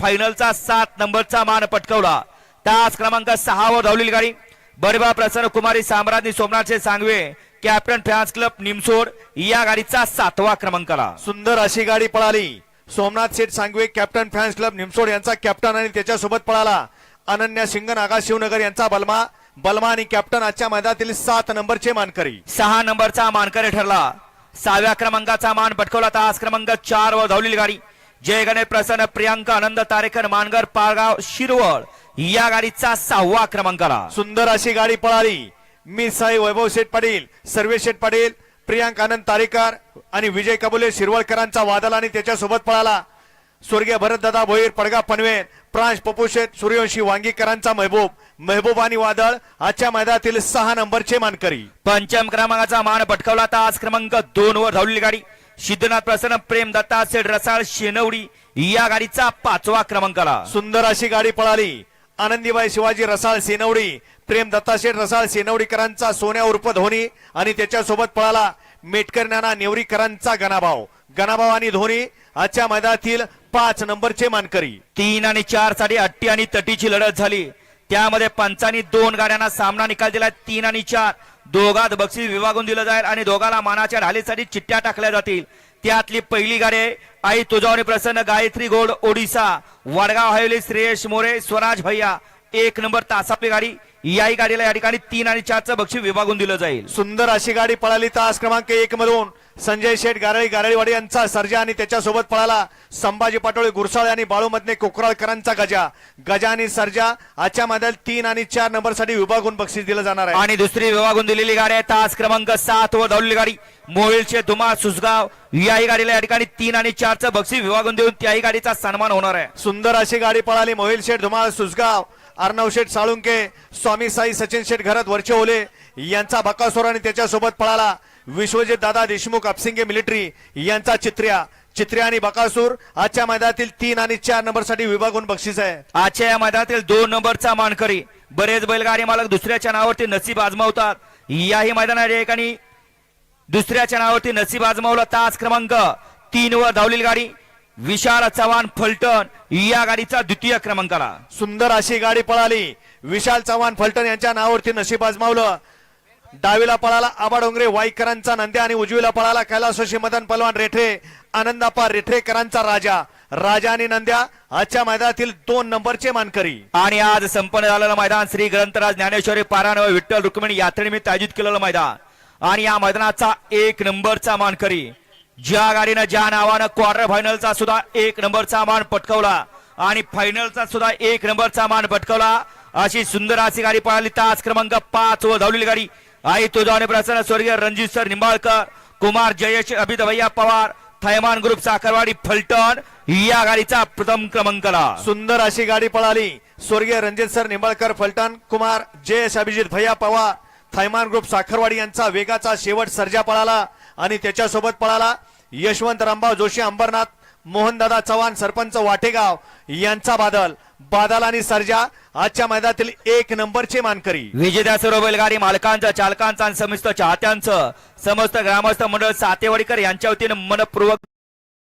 फायनलचा सात नंबरचा मान पटकवला. तास क्रमांक सहा वर धावलेली गाडी. बरबा प्रसन्न कुमारी साम्राज्ञी सोमनाथचे Sangave captain fans club Nimsod या गाडीचा सातवा क्रमांकाला. सुंदर अशी गाडी पळाली. Somnath Sheth Sangave captain fans club Nimsod यांचा कॅप्टन आणि त्याच्यासोबत पळाला. अनन्या सिंग नागा शिवनगर यांचा बलमा बलमा आणि कॅप्टन आजच्या मैदानातील सात नंबरचे मानकरी. सहा नंबरचा मानकरी ठरला. सहाव्या क्रमांकाचा मान पटकवला. तास क्रमांक चार वर धावलेली गाडी. जय गणेश प्रसन्न प्रियांका आनंद तारेकर मानगर पारगाव शिरवळ. या गाडीचा सहावा क्रमांकाला सुंदर अशी गाडी पळाली. मी साई वैभव शेठ पाटील सर्वे शेठ पाटील प्रियांक आनंद तारेकर आणि विजय कबुले शिरवळकरांचा वादल आणि त्याच्यासोबत पळाला. स्वर्गीय भरतदादा भोईर पडगा पनवेल प्रांश पप्पू शेठ सूर्यवंशी वांगीकरांचा महबूब. महबूब आणि वादळ आजच्या मैदानातील सहा नंबरचे मानकरी. पंचम क्रमांकाचा मान पटकावला तास क्रमांक दोन वर धावलेली गाडी. सिद्धनाथ प्रसन्न प्रेम दत्ता सेठ रसाळ शेनवडी या गाडीचा पाचवा क्रमांकाला. सुंदर अशी गाडी पळाली. आनंदीबाई शिवाजी रसाळ सेनवडी प्रेम दत्ताशेठ रसाळ सेनवडीकरांचा सोन्या उर्फ धोनी आणि त्याच्यासोबत पळाला मेटकर नाना नेवरीकरांचा गणाभाव. गणाभाव आणि धोनी आजच्या मैदानातील पाच नंबरचे मानकरी. तीन आणि चारसाठी अट्टी आणि तटीची लढत झाली. त्यामध्ये पंचांनी दोन गाड्यांना सामना निकाल दिला तीन आणि चार. दोघात बक्षीस विभागून दिलं जाईल आणि दोघाला मानाच्या ढालीसाठी चिठ्ठ्या टाकल्या जातील. त्यातली पहिली गाडी आई तुझावणी प्रसन्न गायत्री गोड ओडिसा. वडगाव हवेली श्रेयश मोरे स्वराज भैया. एक नंबर तासापली गाडी. याही गाडीला या ठिकाणी तीन आणि चारचं बक्षीस विभागून दिलं जाईल. सुंदर अशी गाडी पळाली तास क्रमांक एक मधून. संजय शेठ गारळी गारळीवाडी यांचा सर्जा आणि त्याच्यासोबत पळाला संभाजी पाटोळे गुरसाळे आणि बाळूमधने कोकराळकरांचा गजा. गजा आणि सर्जा आजच्या मैदानात तीन आणि चार नंबरसाठी विभागून बक्षीस दिलं जाणार आहे. आणि दुसरी विभागून दिलेली गाडी आहे तास क्रमांक सात वर धावलेली गाडी. मोहिलचे धुमा सुसगाव याही गाडीला या ठिकाणी तीन आणि चारचं बक्षीस विभागून देऊन त्याही गाडीचा सन्मान होणार आहे. सुंदर अशी गाडी पळाली. मोहिल शेठ धुमाळ सुसगाव अर्णव शेठ साळुंके स्वामी साई सचिन शेठ घरात वरचे ओले यांचा बकासूर आणि त्याच्यासोबत पळाला. विश्वजित दादा देशमुख अपसिंगे मिलिटरी यांचा चित्र्या. चित्र्या आणि बकासूर आजच्या मैदानातील तीन आणि चार नंबरसाठी विभागून बक्षीस आहे. आजच्या या मैदानातील दोन नंबरचा मानकरी बरेच बैलगाडी मालक दुसऱ्याच्या नावावरती नसीब आजमावतात. याही मैदानात ठिकाणी दुसऱ्याच्या नावावरती नसीब आजमावला तास क्रमांक तीन वर धावलेली गाडी विशाल चव्हाण फलटण या गाडीचा द्वितीय क्रमांकाला. सुंदर अशी गाडी पळाली. विशाल चव्हाण फलटण यांच्या नावावरती नशीब आजमावलं. डावीला पळाला आबा डोंगरे वाईकरांचा नंद्या आणि उजवीला पळाला कैलासोशी मदन पलवान रेठे आनंदापा रेठेकरांचा राजा. राजा आणि नंद्या आजच्या मैदानातील दोन नंबरचे मानकरी. आणि आज संपन्न झालेलं मैदान श्री ग्रंथराज ज्ञानेश्वरी पारायण व विठ्ठल रुक्मिणी यात्रेनिमित्त आयोजित केलेलं मैदान. आणि या मैदानाचा एक नंबरचा मानकरी. ज्या गाडीनं ज्या नावानं क्वार्टर फायनलचा सुद्धा एक नंबरचा मान पटकवला आणि फायनलचा सुद्धा एक नंबरचा मान पटकवला अशी सुंदर अशी गाडी पळाली. तास क्रमांक पाच व धावलेली गाडी आई तुझावणे प्रसन्न स्वर्गीय रणजित सर निंबाळकर कुमार जयेश अभित भैया पवार थैमान ग्रुप साखरवाडी फलटण या गाडीचा प्रथम क्रमांकाला सुंदर अशी गाडी पळाली. स्वर्गीय रणजित सर निंबाळकर फलटण कुमार जयेश अभिजित भैया पवार थैमान ग्रुप साखरवाडी यांचा वेगाचा शेवट सर्जा पळाला आणि त्याच्यासोबत पळाला यशवंत रामभाव जोशी अंबरनाथ मोहनदादा चव्हाण सरपंच वाटेगाव यांचा बादल. बादल आणि सर्जा आजच्या मैदानातील एक नंबरचे मानकरी. विजेत्या सर्व बैलगाडी मालकांचं चालकांचं आणि समस्त चाहत्यांचं समस्त ग्रामस्थ मंडळ सातेवाडीकर यांच्या वतीनं मनपूर्वक